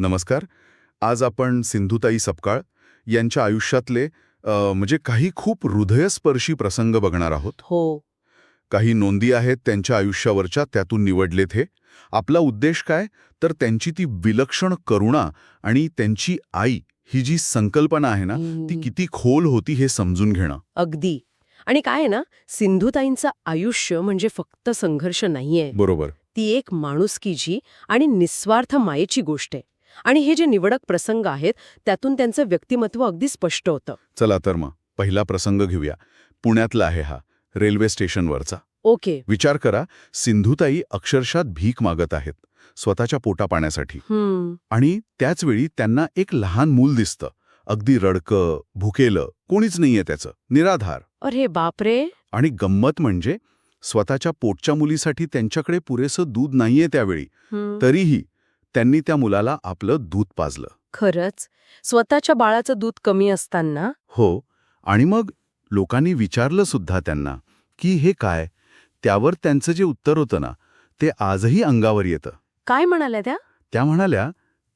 नमस्कार. आज आपण सिंधुताई सपकाळ यांच्या आयुष्यातले म्हणजे काही खूप हृदयस्पर्शी प्रसंग बघणार आहोत. हो. काही नोंदी आहेत त्यांच्या आयुष्यावरच्या त्यातून निवडलेत हे. आपला उद्देश काय? तर त्यांची ती विलक्षण करुणा आणि त्यांची आई ही जी संकल्पना आहे ना ती किती खोल होती हे समजून घेणं. अगदी. आणि काय आहे ना सिंधुताईंचं आयुष्य म्हणजे फक्त संघर्ष नाहीये. बरोबर. ती एक माणुसकीची आणि निस्वार्थ मायेची गोष्ट आहे. आणि हे जे निवडक प्रसंग आहेत त्यातून त्यांचं व्यक्तिमत्व अगदी स्पष्ट होतं. चला तर मग पहिला प्रसंग घेऊया. पुण्यातला आहे हा रेल्वे स्टेशनवरचा. ओके. विचार करा सिंधुताई अक्षरशात भीक मागत आहेत स्वतःच्या पोटा पाण्यासाठी. आणि त्याचवेळी त्यांना एक लहान मूल दिसतं. अगदी रडकं भुकेलं कोणीच नाहीये त्याचं निराधार. अरे बापरे. आणि गंमत म्हणजे स्वतःच्या पोटच्या मुलीसाठी त्यांच्याकडे पुरेसं दूध नाहीये त्यावेळी. तरीही त्यांनी त्या मुलाला आपलं दूध पाजलं. खरंच? स्वतःच्या बाळाचं दूध कमी असताना? हो. आणि मग लोकांनी विचारलं सुद्धा त्यांना की हे काय? त्यावर त्यांचं जे उत्तर होतं ना ते आजही अंगावर येतं. काय म्हणाल्या त्या? त्या म्हणाल्या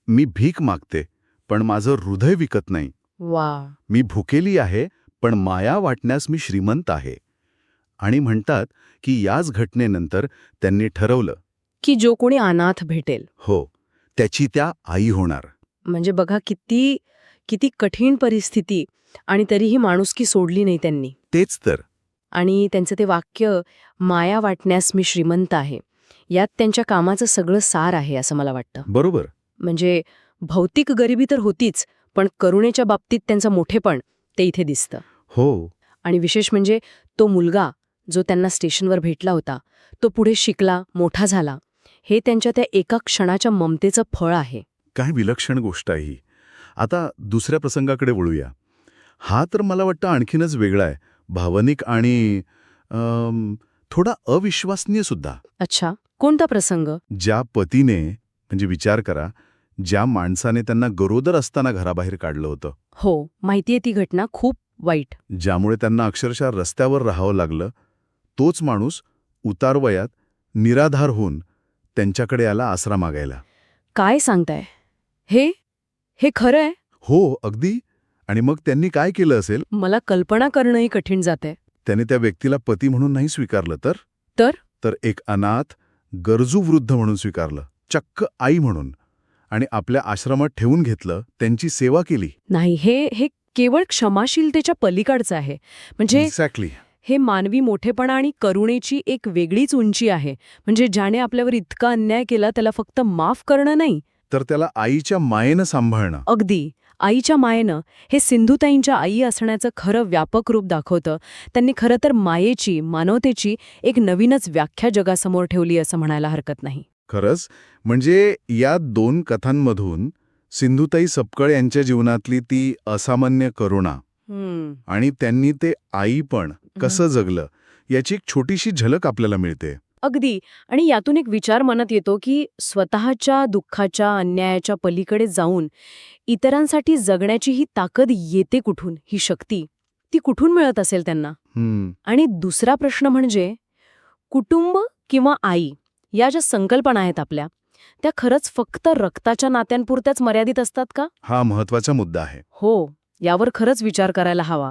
मी भीक मागते पण माझं हृदय विकत नाही. वा मी भुकेली आहे पण माया वाटण्यास मी श्रीमंत आहे. आणि म्हणतात की याच घटनेनंतर त्यांनी ठरवलं. की जो कोणी अनाथ भेटेल. हो. त्याची त्या आई होणार. म्हणजे बघा किती किती कठीण परिस्थिती आणि तरीही माणुसकी सोडली नाही त्यांनी. तेच तर. आणि त्यांचं ते वाक्य माया वाटण्यास मी श्रीमंत आहे. यात त्यांच्या कामाचं सगळं सार आहे असं मला वाटतं. बरोबर. म्हणजे भौतिक गरिबी तर होतीच पण करुणेच्या बाबतीत त्यांचं मोठेपण ते इथे दिसतं. हो. आणि विशेष म्हणजे तो मुलगा जो त्यांना स्टेशनवर भेटला होता तो पुढे शिकला मोठा झाला. हे त्यांच्या त्या एका क्षणाच्या ममतेचं फळ आहे. काय विलक्षण गोष्ट आहे ही. आता दुसऱ्या प्रसंगाकडे वळूया. हा तर मला वाटतं आणखीनच वेगळा आहे. भावनिक आणि थोडा अविश्वसनीय सुद्धा. अच्छा कोणता प्रसंग? ज्या पतीने म्हणजे विचार करा ज्या माणसाने त्यांना गरोदर असताना घराबाहेर काढलं होतं. हो माहितीये ती घटना खूप वाईट. ज्यामुळे त्यांना अक्षरशः रस्त्यावर राहावं लागलं. तोच माणूस उतारवयात निराधार होऊन त्यांच्याकडे आला आसरा मागायला. काय सांगताय? हे? हे खरं आहे हो अगदी. आणि मग त्यांनी काय केलं असेल? मला कल्पना करणंही कठीण जाते त्याने त्या व्यक्तीला पती म्हणून नाही स्वीकारलं तर? तर? तर एक अनाथ गरजू वृद्ध म्हणून स्वीकारलं. चक्क आई म्हणून. आणि आपल्या आश्रमात ठेवून घेतलं त्यांची सेवा केली. नाही हे हे केवळ क्षमाशीलतेच्या पलीकडचं आहे. म्हणजे एक्झॅक्टली हे मानवी मोठेपणा आणि करुणेची एक वेगळीच उंची आहे. म्हणजे ज्याने आपल्यावर इतका अन्याय केला त्याला फक्त माफ करणं नाही. तर त्याला आईच्या मायेनं सांभाळणं. अगदी. आईच्या मायेनं. हे सिंधुताईंच्या आई असण्याचं खरं व्यापक रूप दाखवतं. त्यांनी खरं तर मायेची मानवतेची एक नवीनच व्याख्या जगासमोर ठेवली असं म्हणायला हरकत नाही. खरंच? म्हणजे या दोन कथांमधून सिंधुताई सपकळ यांच्या जीवनातली ती असामान्य करुणा आणि त्यांनी ते आई पण कसं जगलं याची एक छोटीशी झलक आपल्याला मिळते. अगदी. आणि यातून एक विचार मनात येतो की स्वतःच्या दुःखाच्या अन्यायाच्या पलीकडे जाऊन इतरांसाठी जगण्याची ही ताकद येते कुठून? ही शक्ती. ती कुठून मिळत असेल त्यांना? आणि दुसरा प्रश्न म्हणजे कुटुंब किंवा आई या ज्या संकल्पना आहेत आपल्या त्या खरंच फक्त रक्ताच्या नात्यांपुरत्याच मर्यादित असतात का? हा महत्त्वाचा मुद्दा आहे. हो. यावर खरंच विचार करायला हवा.